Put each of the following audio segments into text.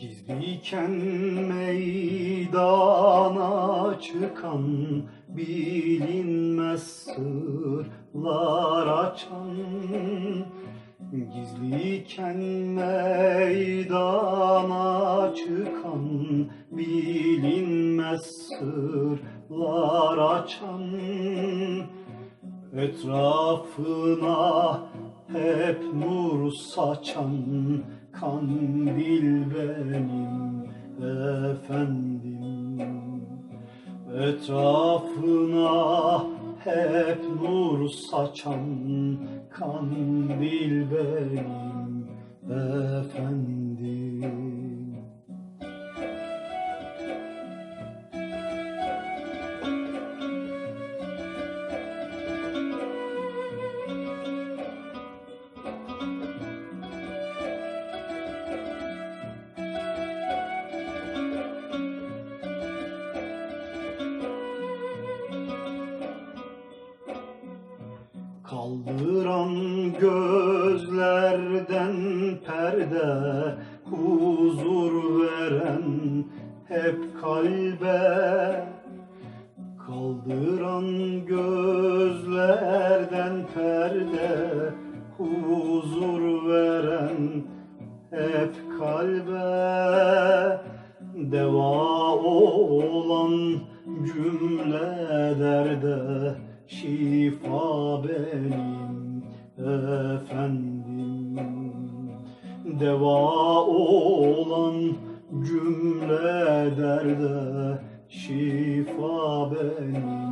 Gizliyken meydana çıkan bilinmez sırlar açan. Gizliyken meydana çıkan bilinmez sırlar açan. Etrafına hep nur saçan kandil benim efendim. Etrafına hep nur saçan kandil benim efendim Kaldıran gözlerden perde huzur veren hep kalbe. Kaldıran gözlerden perde huzur veren hep kalbe. Deva olan cümle derde şifa benim efendim. Deva olan cümle derde şifa benim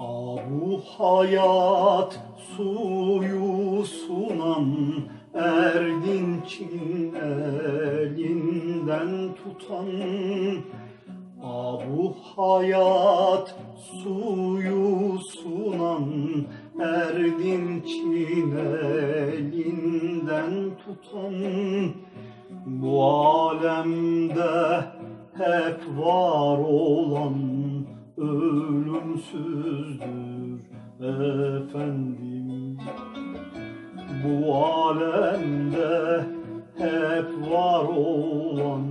Abu hayat suyu sunan Erdinç'in elinden tutan Abu hayat suyu sunan Erdinç'in elinden tutan Bu alemde hep var olan ölümsüzdür efendim. Bu alemde hep var olan